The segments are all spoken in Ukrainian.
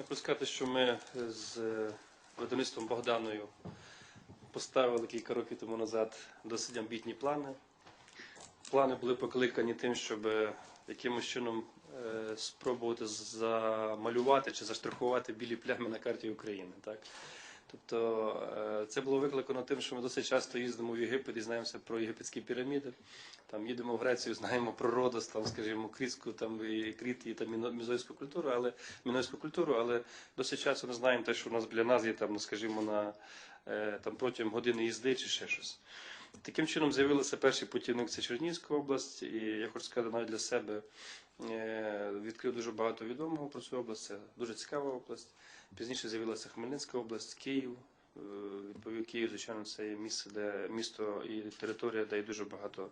Я хочу сказати, що ми з видавництвом Богданою поставили кілька років тому назад досить амбітні плани. Плани були покликані тим, щоб якимось чином е, спробувати замалювати чи заштрихувати білі плями на карті України. Так? Тобто е, це було викликано тим, що ми досить часто їздимо в Єгипет і знаємося про єгипетські піраміди. Там їдемо в Грецію, знаємо про Родос, там, скажімо, Крітську, там і Кріт, і там мізойську культуру, але мінойську культуру, але досить часто не знаємо те, що у нас біля нас є там, ну, скажімо, на е, там протягом години їзди чи ще щось. Таким чином з'явилися перший путівник це Чернігівська область, і я хочу сказати навіть для себе е, відкрив дуже багато відомого про цю область. Це дуже цікава область. Пізніше з'явилася Хмельницька область, Київ. Е, Відповів Київ, звичайно, це є місце, де місто і територія, де є дуже багато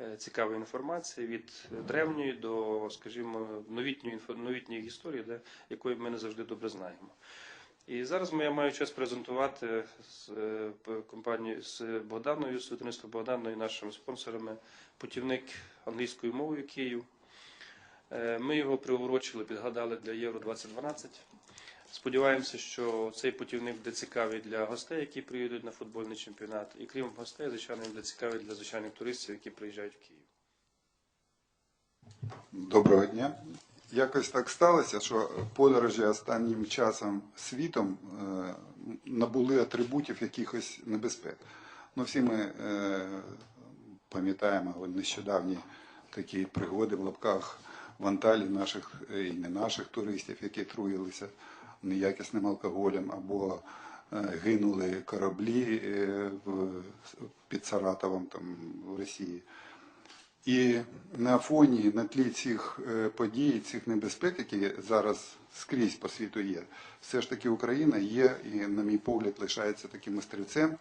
е, цікавої інформації від древньої до, скажімо, новітньої новітньої історії, де якої ми не завжди добре знаємо. І зараз я маю час презентувати з е, компанією з Богданою, з Богданою, нашими спонсорами, путівник англійською мовою Київ. Е, Ми його приурочили, підгадали для Євро 2012. Сподіваємося, що цей путівник буде цікавий для гостей, які приїдуть на футбольний чемпіонат. І крім гостей, звичайно, буде цікавий для звичайних туристів, які приїжджають в Київ. Доброго дня. Якось так сталося, що подорожі останнім часом світом е, набули атрибутів якихось небезпек. Ну, всі ми е, пам'ятаємо нещодавні такі пригоди в лапках в Анталії наших е, і не наших туристів, які труїлися неякісним алкоголем або гинули кораблі під Саратовом там, в Росії. І на фоні, на тлі цих е, подій, цих небезпек, які зараз скрізь по світу є, все ж таки Україна є і, на мій погляд, лишається таким острівцем,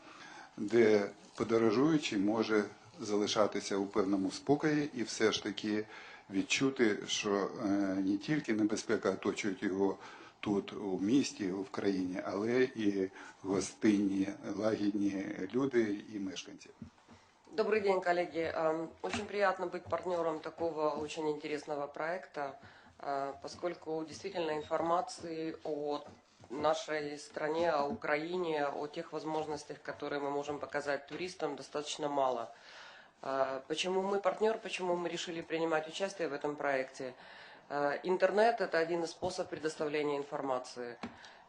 де подорожуючий може залишатися у певному спокої і все ж таки відчути, що е, не тільки небезпека оточують його тут у місті, в країні, але і гостинні, лагідні люди і мешканці. Добрый день, коллеги. Очень приятно быть партнером такого очень интересного проекта, э, поскольку действительно информации о нашей стране, о Украине, о тех возможностях, которые мы можем показать туристам, достаточно мало. Э, Почему мы партнер, почему мы решили принимать участие в этом проекте? Э, Интернет – это один из способов предоставления информации.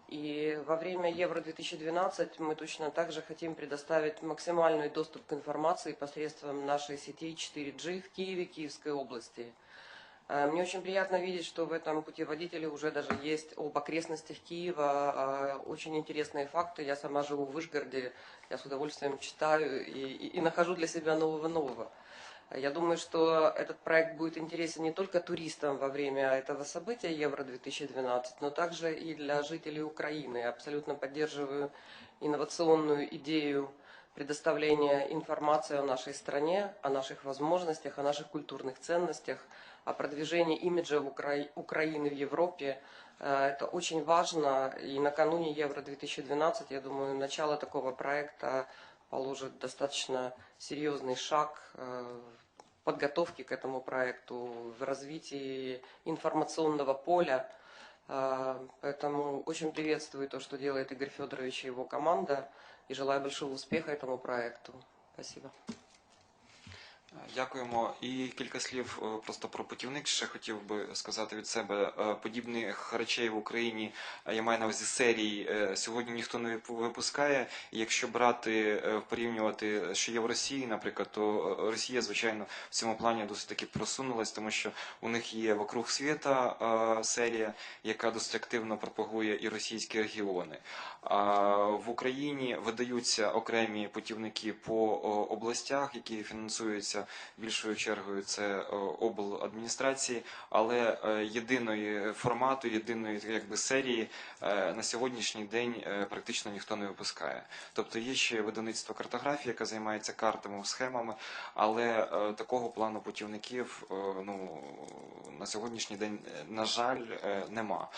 И во время Евро-2012 мы точно так же хотим предоставить максимальный доступ к информации посредством нашей сети 4G в Киеве, Киевской области. Э, Мне очень приятно видеть, что в этом путеводителе уже даже есть об окрестностях Киева э, очень интересные факты. Я сама живу в Вышгороде, я с удовольствием читаю и, и- и нахожу для себя нового-нового. Я думаю, что этот проект будет интересен не только туристам во время этого события Евро-2012, но также и для жителей Украины. Я абсолютно поддерживаю инновационную идею предоставления информации о нашей стране, о наших возможностях, о наших культурных ценностях, о продвижении имиджа Укра- Украины в Европе. Э, Это очень важно. И накануне Евро-2012, я думаю, начало такого проекта положит достаточно серьезный шаг э, подготовке к этому проекту, в развитии информационного поля. Э, Поэтому очень приветствую то, что делает Игорь Федорович и его команда, и желаю большого успеха этому проекту. Спасибо. Дякуємо. І кілька слів е, просто про путівник. Ще хотів би сказати від себе Е, подібних речей в Україні. е, Я маю на увазі серії. Сьогодні ніхто не вип- випускає. Якщо брати порівнювати, що є в Росії, наприклад, то Росія, звичайно, в цьому плані досить таки просунулась, тому що у них є вокруг світа серія, яка досить активно пропагує і російські регіони. А в Україні видаються окремі путівники по областях, які фінансуються більшою чергою це о, обладміністрації, але е, єдиної формату, єдиної якби серії е, на сьогоднішній день е, практично ніхто не випускає. Тобто є ще видавництво картографії, яке займається картами, схемами, але е, такого плану путівників е, ну на сьогоднішній день, е, на жаль, е, нема.